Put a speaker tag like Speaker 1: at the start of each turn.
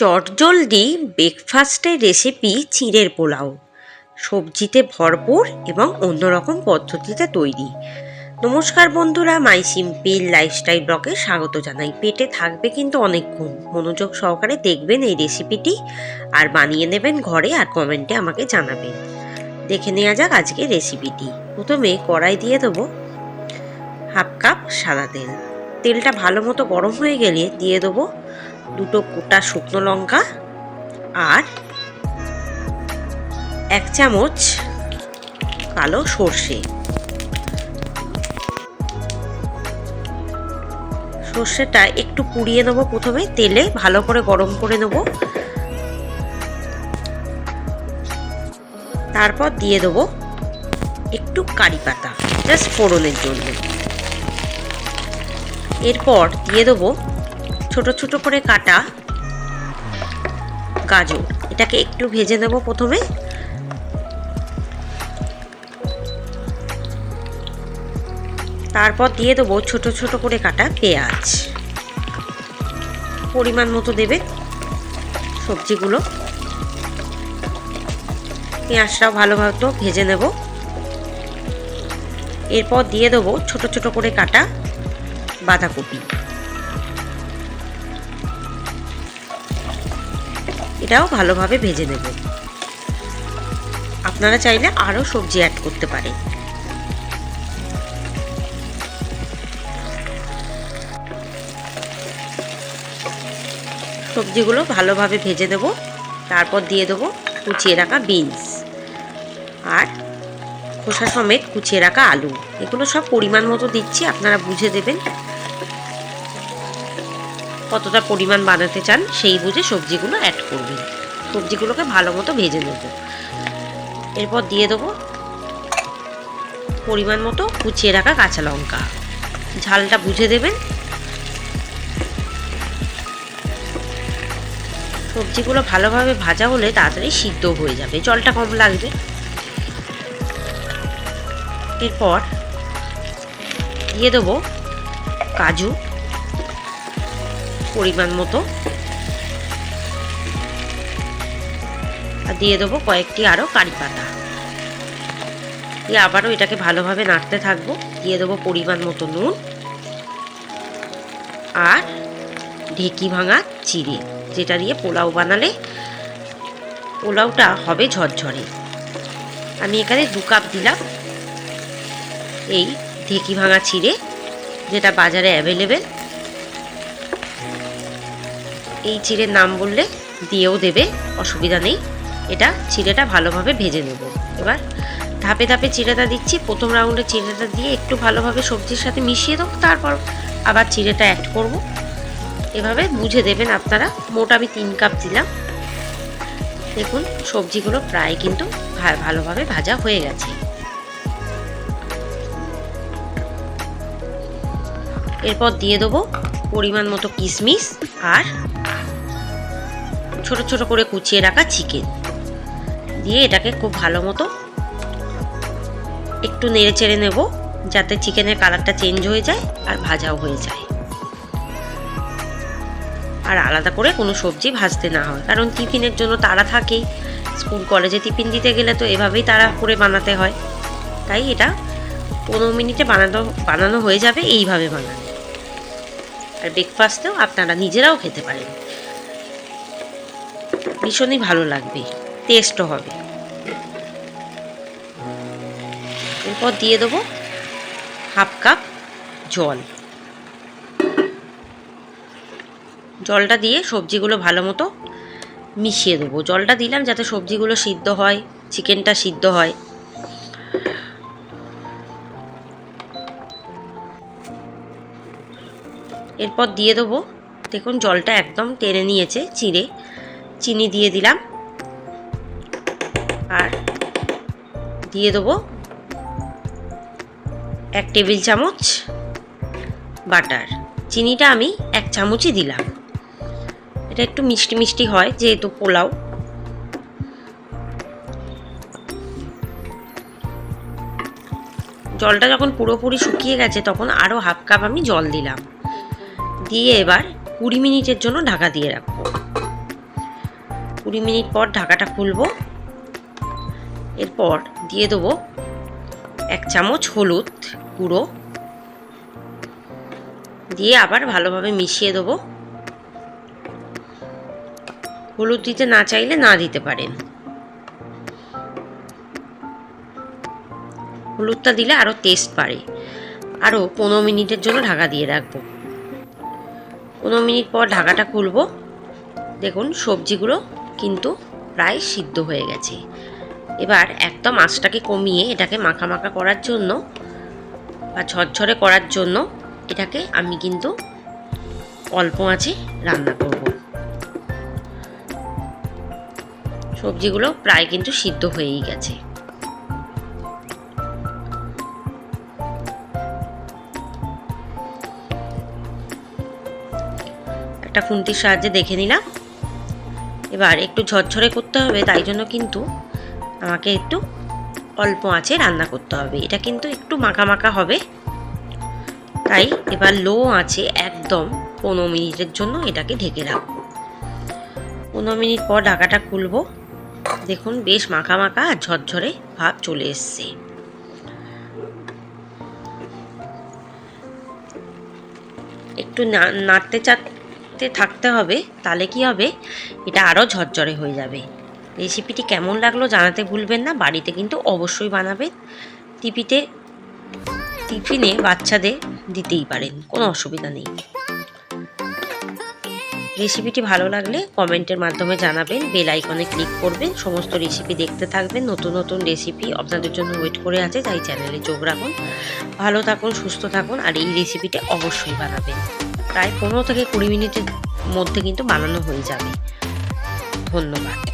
Speaker 1: চটজলদি ব্রেকফাস্টের রেসিপি চিঁড়ের পোলাও। সবজিতে ভরপুর এবং অন্যরকম পদ্ধতিতে তৈরি। নমস্কার বন্ধুরা, মাই সিম্পল লাইফস্টাইল ব্লগে স্বাগত জানাই। পেটে থাকবে কিন্তু অনেকক্ষণ। মনোযোগ সহকারে দেখবেন এই রেসিপিটি আর বানিয়ে নেবেন ঘরে আর কমেন্টে আমাকে জানাবেন। দেখে নেওয়া যাক আজকে রেসিপিটি প্রথমে কড়াই দিয়ে দেবো হাফ কাপ সাদা তেল। তেলটা ভালো মতো গরম হয়ে গেলে দিয়ে দেবো দুটো গোটা শুকনো লঙ্কা আর এক চামচ কালো সর্ষে। সর্ষেটা একটু পুড়িয়ে নেব প্রথমে, তেলে ভালো করে গরম করে নেব। তারপর দিয়ে দেবো একটু কারি পাতা জাস্ট ফোড়নের জন্য। এরপর দিয়ে দেবো ছোট ছোট করে কাটা গাজর। এটাকে একটু ভেজে নেব প্রথমে। তারপর দিয়ে দেবো ছোট ছোট করে কাটা পেঁয়াজ। পরিমাণ মতো দেবে সবজিগুলো। পেঁয়াজটাও ভালোভাবে ভেজে নেব। এরপর দিয়ে দেবো ছোট ছোট করে কাটা বাঁধাকপি। এটাও ভালোভাবে ভেজে নেব। আপনারা চাইলে আরও সবজি অ্যাড করতে পারেন। সবজিগুলো ভালোভাবে ভেজে দেব তারপর দিয়ে দেবো কুচিয়ে রাখা বিনস। আর খোসা সমেত কুচিয়ে রাখা আলু। এগুলো সব পরিমাণ মতো দিচ্ছি, আপনারা বুঝে দেবেন কতটা পরিমাণ বানাতে চান সেই বুঝে সবজিগুলো অ্যাড করবেন। সবজিগুলোকে ভালো মতো ভেজে নেব। এরপর দিয়ে দেবো পরিমাণ মতো কুচিয়ে রাখা কাঁচা লঙ্কা। ঝালটা বুঝে দেবেন। সবজিগুলো ভালোভাবে ভাজা হলে তাড়াতাড়ি সিদ্ধ হয়ে যাবে। জলটা কম লাগবে। এরপর দিয়ে দেবো কাজু। পরিমাণ মতো। আর দিয়ে দেবো কয়েকটি আরও কারি পাতা। দিয়ে আবারও এটাকে ভালোভাবে নাড়তে থাকব। দিয়ে দেবো পরিমাণ মতো নুন আর ঢেকি ভাঙা চিড়ে, যেটা দিয়ে পোলাও বানালে পোলাওটা হবে ঝরঝরে। আমি এখানে দু কাপ দিলাম এই ঢেকি ভাঙা চিড়ে, যেটা বাজারে অ্যাভেলেবেল এই চিড়ের নাম বললে দিয়েও দেবে, অসুবিধা নেই। এটা চিড়েটা ভালোভাবে ভেজে নেব। এবার ধাপে ধাপে চিড়েটা দিচ্ছি। প্রথম রাউন্ডে চিড়েটা দিয়ে একটু ভালোভাবে সবজির সাথে মিশিয়ে দেবো, তারপর আবার চিড়েটা অ্যাড করব। এভাবে বুঝে দেবেন আপনারা। মোট আমি তিন কাপ দিলাম। দেখুন, সবজিগুলো প্রায় কিন্তু ভালোভাবে ভাজা হয়ে গেছে। এরপর দিয়ে দেবো পরিমাণ মতো কিশমিশ আর ছোট ছোট করে কুচিয়ে রাখা চিকেন। দিয়ে এটাকে খুব ভালো মতো একটু নেড়ে চেড়ে নেব, যাতে চিকেনের কালারটা চেঞ্জ হয়ে যায় আর ভাজাও হয়ে যায়। আর আলাদা করে কোনো সবজি ভাজতে না হয়, কারণ টিফিনের জন্য তারা থাকেই। স্কুল, কলেজে টিফিন দিতে গেলে তো এভাবেই তারা করে বানাতে হয়। তাই এটা পনেরো মিনিটে বানানো বানানো হয়ে যাবে এইভাবে বানানো আর ব্রেকফাস্টেও আপনারা নিজেরাও খেতে পারেন। ভীষণই ভালো লাগবে। টেস্টও হবে। এরপর দিয়ে দেবো হাফ কাপ জল। জলটা দিয়ে সবজিগুলো ভালো মতো মিশিয়ে দেবো। জলটা দিলাম যাতে সবজিগুলো সিদ্ধ হয়, চিকেনটা সিদ্ধ হয়। এরপর দিয়ে দেবো, দেখুন জলটা একদম টেনে নিয়েছে চিড়ে। চিনি দিয়ে দিলাম। আর দিয়ে দেবো এক টেবিল চামচ বাটার। চিনিটা আমি এক চামচই দিলাম। এটা একটু মিষ্টি মিষ্টি হয় যেহেতু পোলাও। জলটা যখন পুরোপুরি শুকিয়ে গেছে তখন আরও হাফ কাপ আমি জল দিলাম। দিয়ে এবার কুড়ি মিনিটের জন্য ঢাকা দিয়ে রাখব। কুড়ি মিনিট পর ঢাকাটা খুলবো। এরপর দিয়ে দেবো এক চামচ হলুদ গুঁড়ো। দিয়ে আবার ভালোভাবে মিশিয়ে দেবো। হলুদ দিতে না চাইলে না দিতে পারেন। হলুদটা দিলে আরও টেস্ট বাড়ে। আরও পনেরো মিনিটের জন্য ঢাকা দিয়ে রাখব। পনেরো মিনিট পর ঢাকাটা খুলবো। দেখুন সবজিগুলো কিন্তু প্রায় সিদ্ধ হয়ে গেছে। এবার একদম আঁচটাকে কমিয়ে এটাকে মাখা মাখা করার জন্য বা ঝরঝরে করার জন্য এটাকে আমি কিন্তু অল্প আঁচে রান্না করব। সবজিগুলো প্রায় কিন্তু সিদ্ধ হয়েই গেছে। একটা খুন্তির সাহায্যে দেখে নিলাম। এবার একটু ঝরঝরে করতে হবে, তাই জন্য কিন্তু আমাকে একটু অল্প আঁচে রান্না করতে হবে। এটা কিন্তু একটু মাখা মাখা হবে। তাই এবার লো আঁচে একদম পনেরো মিনিটের জন্য এটাকে ঢেকে রাখব পনেরো মিনিট পর ঢাকাটা খুলবো। দেখুন বেশ মাখা মাখা আর ঝরঝরে ভাব চলে এসছে। একটু নাড়তে চাড়তে থাকতে হবে, তাহলে কি হবে? এটা আরও ঝরঝরে হয়ে যাবে। রেসিপিটি কেমন লাগল জানাতে ভুলবেন না, বাড়িতে কিন্তু অবশ্যই বানাবেন। টিপিতে টিফিনে বাচ্চাদের দিতেই পারেন, কোনো অসুবিধা নেই। রেসিপিটি ভালো লাগলে কমেন্টের মাধ্যমে জানাবেন, বেল আইকনে ক্লিক করবেন, সমস্ত রেসিপি দেখতে থাকবেন, নতুন নতুন রেসিপি আপনাদের জন্য ওয়েট করে আছে, তাই চ্যানেলে যোগ রাখুন। ভালো থাকুন, সুস্থ থাকুন, আর এই রেসিপিটা অবশ্যই বানাবেন। প্রায় পনেরো থেকে কুড়ি মিনিটের মধ্যে কিন্তু বানানো হয়ে যাবে। ধন্যবাদ।